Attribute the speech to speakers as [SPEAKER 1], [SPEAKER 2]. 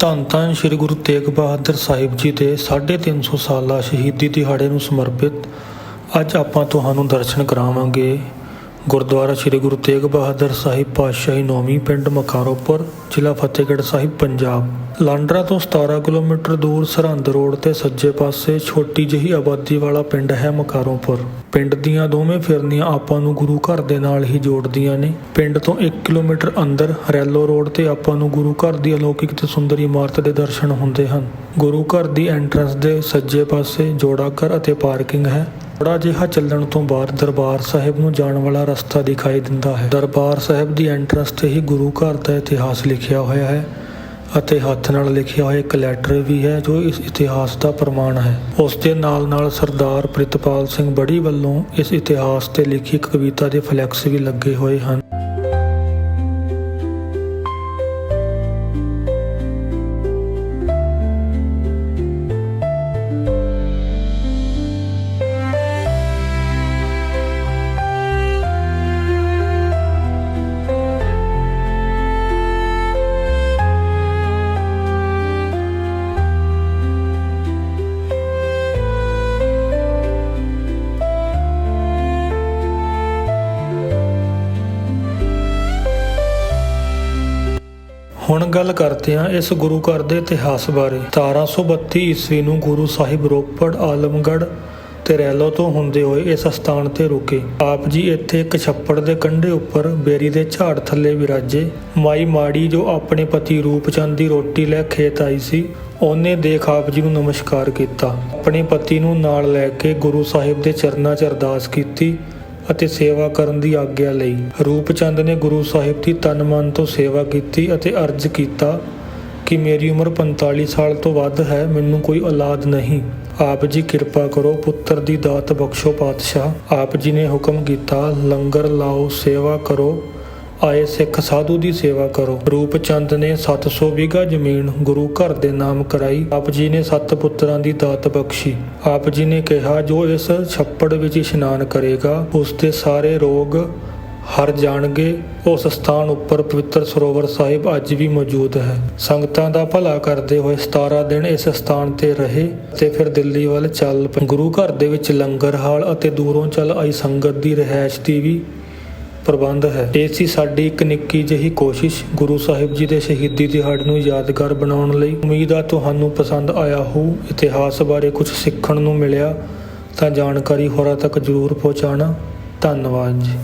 [SPEAKER 1] ਧੰਨ ਧੰਨ ਸ੍ਰੀ ਗੁਰੂ ਤੇਗ ਬਹਾਦਰ ਸਾਹਿਬ ਜੀ ਦੇ 350 ਸਾਲਾ ਸ਼ਹੀਦੀ ਦਿਹਾੜੇ ਨੂੰ ਸਮਰਪਿਤ ਅੱਜ ਆਪਾਂ ਤੁਹਾਨੂੰ ਦਰਸ਼ਨ ਕਰਾਵਾਂਗੇ। ਗੁਰਦੁਆਰਾ ਸ੍ਰੀ ਗੁਰੂ ਤੇਗ ਬਹਾਦਰ ਸਾਹਿਬ ਪਾਤਸ਼ਾਹੀ ਨੌਵੀਂ ਪਿੰਡ ਮਕਾਰੋਪੁਰ ਜ਼ਿਲ੍ਹਾ ਫਤਿਹਗੜ੍ਹ ਸਾਹਿਬ, ਪੰਜਾਬ। ਲਾਂਡਰਾ ਤੋਂ 17 ਕਿਲੋਮੀਟਰ ਦੂਰ ਸਰਹੰਦ ਰੋਡ ਤੇ ਸੱਜੇ ਪਾਸੇ ਛੋਟੀ ਜਿਹੀ ਆਬਾਦੀ ਵਾਲਾ ਪਿੰਡ ਹੈ ਮਕਾਰੋਪੁਰ ਪਿੰਡ ਦੀਆਂ ਦੋਵੇਂ ਫਿਰਨੀਆਂ ਆਪਾਂ ਨੂੰ ਗੁਰੂ ਘਰ ਦੇ ਨਾਲ ਹੀ ਜੋੜਦੀਆਂ ਨੇ। ਪਿੰਡ ਤੋਂ 1 ਕਿਲੋਮੀਟਰ ਅੰਦਰ ਰੈਲੋ ਰੋਡ ਤੇ ਆਪਾਂ ਨੂੰ ਗੁਰੂ ਘਰ ਦੀ ਅਲੌਕਿਕ ਤੇ ਸੁੰਦਰ ਇਮਾਰਤ ਦੇ ਦਰਸ਼ਨ ਹੁੰਦੇ ਹਨ। ਗੁਰੂ ਘਰ ਦੀ ਐਂਟਰੈਂਸ ਦੇ ਸੱਜੇ ਪਾਸੇ ਜੋੜਾ ਘਰ ਅਤੇ ਪਾਰਕਿੰਗ ਹੈ। ਥੋੜਾ ਜਿਹਾ ਚੱਲਣ ਤੋਂ ਬਾਅਦ ਦਰਬਾਰ ਸਾਹਿਬ ਨੂੰ ਜਾਣ ਵਾਲਾ ਰਸਤਾ ਦਿਖਾਈ ਦਿੰਦਾ ਹੈ। ਦਰਬਾਰ ਸਾਹਿਬ ਦੀ ਐਂਟਰੈਂਸ ਤੇ ਹੀ ਗੁਰੂ ਘਰ ਦਾ ਇਤਿਹਾਸ ਲਿਖਿਆ ਹੋਇਆ ਹੈ ਅਤੇ ਹੱਥ ਨਾਲ ਲਿਖਿਆ ਹੋਇਆ ਇੱਕ ਲੈਟਰ ਵੀ ਹੈ ਜੋ ਇਸ ਇਤਿਹਾਸ ਦਾ ਪ੍ਰਮਾਣ ਹੈ। ਉਸ ਦੇ ਨਾਲ ਨਾਲ ਸਰਦਾਰ ਪ੍ਰਿਤਪਾਲ ਸਿੰਘ ਬੜੀ ਵੱਲੋਂ ਇਸ ਇਤਿਹਾਸ ਤੇ ਲਿਖੀ ਕਵਿਤਾ ਦੇ ਫਲੈਕਸ ਵੀ ਲੱਗੇ ਹੋਏ ਹਨ। ਹੁਣ ਗੱਲ ਕਰਦੇ ਹਾਂ ਇਸ ਗੁਰੂ ਘਰ ਦੇ ਇਤਿਹਾਸ ਬਾਰੇ। 1732 ਈਸਵੀ ਨੂੰ ਗੁਰੂ ਸਾਹਿਬ ਰੋਪੜ, ਆਲਮਗੜ੍ਹ ਤੇ ਰੈਲੋ ਤੋਂ ਹੁੰਦੇ ਹੋਏ ਇਸ ਸਥਾਨ ਤੇ ਰੁਕੇ। ਆਪ ਜੀ ਇੱਥੇ ਇੱਕ ਛੱਪੜ ਦੇ ਕੰਢੇ ਉੱਪਰ ਬੇਰੀ ਦੇ ਝਾੜ ਥੱਲੇ ਵਿਰਾਜੇ। ਮਾਈ ਮਾੜੀ ਜੋ ਆਪਣੇ ਪਤੀ ਰੂਪਚੰਦ ਦੀ ਰੋਟੀ ਲੈ ਖੇਤ ਆਈ ਸੀ, ਉਹਨੇ ਦੇਖ ਆਪ ਜੀ ਨੂੰ ਨਮਸਕਾਰ ਕੀਤਾ। ਆਪਣੇ ਪਤੀ ਨੂੰ ਨਾਲ ਲੈ ਕੇ ਗੁਰੂ ਸਾਹਿਬ ਦੇ ਚਰਨਾਂ 'ਚ ਅਰਦਾਸ ਕੀਤੀ। ਅਤੇ ਸੇਵਾ ਕਰਨ ਦੀ ਆਗਿਆ ਲਈ। ਰੂਪਚੰਦ ਨੇ ਗੁਰੂ ਸਾਹਿਬ ਦੀ ਤਨ ਮਨ ਤੋਂ ਸੇਵਾ ਕੀਤੀ ਅਤੇ ਅਰਜ਼ ਕੀਤਾ ਕਿ ਮੇਰੀ ਉਮਰ 45 ਸਾਲ ਤੋਂ ਵੱਧ ਹੈ, ਮੈਨੂੰ ਕੋਈ ਔਲਾਦ ਨਹੀਂ। ਆਪ ਜੀ ਕਿਰਪਾ ਕਰੋ, ਪੁੱਤਰ ਦੀ ਦਾਤ ਬਖਸ਼ੋ ਪਾਤਸ਼ਾਹ। ਆਪ ਜੀ ਨੇ ਹੁਕਮ ਕੀਤਾ, ਲੰਗਰ ਲਾਓ, ਸੇਵਾ ਕਰੋ। ਆਏ ਸਿੱਖ ਸਾਧੂ ਦੀ ਸੇਵਾ ਕਰੋ। ਰੂਪਚੰਦ ਨੇ 700 ਵਿਗਾ ਜ਼ਮੀਨ ਗੁਰੂ ਘਰ ਦੇ ਨਾਮ ਕਰਾਈ। ਆਪ ਜੀ ਨੇ ਸੱਤ ਪੁੱਤਰਾਂ ਦੀ ਦਾਤ ਬਖਸ਼ੀ। ਆਪ ਜੀ ਨੇ ਕਿਹਾ, ਜੋ ਇਸ ਛੱਪੜ ਵਿੱਚ ਇਸ਼ਨਾਨ ਕਰੇਗਾ, ਉਸ ਦੇ ਸਾਰੇ ਰੋਗ ਹਰ ਜਾਣਗੇ। ਉਸ ਸਥਾਨ ਉੱਪਰ ਪਵਿੱਤਰ ਸਰੋਵਰ ਸਾਹਿਬ ਅੱਜ ਵੀ ਮੌਜੂਦ ਹੈ। ਸੰਗਤਾਂ ਦਾ ਭਲਾ ਕਰਦੇ ਹੋਏ 17 ਦਿਨ ਇਸ ਸਥਾਨ ਤੇ ਰਹੇ ਤੇ ਫਿਰ ਦਿੱਲੀ ਵੱਲ ਚੱਲ ਪਏ। ਗੁਰੂ ਘਰ ਦੇ ਵਿੱਚ ਲੰਗਰ ਹਾਲ ਅਤੇ ਦੂਰੋਂ ਚੱਲ ਆਈ ਸੰਗਤ ਦੀ ਰਿਹਾਇਸ਼ ਦੀ ਵੀ ਪ੍ਰਬੰਧ ਹੈ। ਇਹ ਸੀ ਸਾਡੀ ਇੱਕ ਨਿੱਕੀ ਜਿਹੀ ਕੋਸ਼ਿਸ਼। ਗੁਰੂ ਸਾਹਿਬ ਜੀ ਦੇ ਸ਼ਹੀਦੀ ਦਿਹਾੜੇ ਨੂੰ ਯਾਦਗਾਰ ਬਣਾਉਣ ਲਈ ਉਮੀਦ ਆ ਤੁਹਾਨੂੰ ਪਸੰਦ ਆਇਆ ਹੋ ਇਤਿਹਾਸ ਬਾਰੇ ਕੁਝ ਸਿੱਖਣ ਨੂੰ ਮਿਲਿਆ ਤਾਂ ਜਾਣਕਾਰੀ ਹੋਰਾਂ ਤੱਕ ਜ਼ਰੂਰ ਪਹੁੰਚਾਉਣਾ। ਧੰਨਵਾਦ ਜੀ।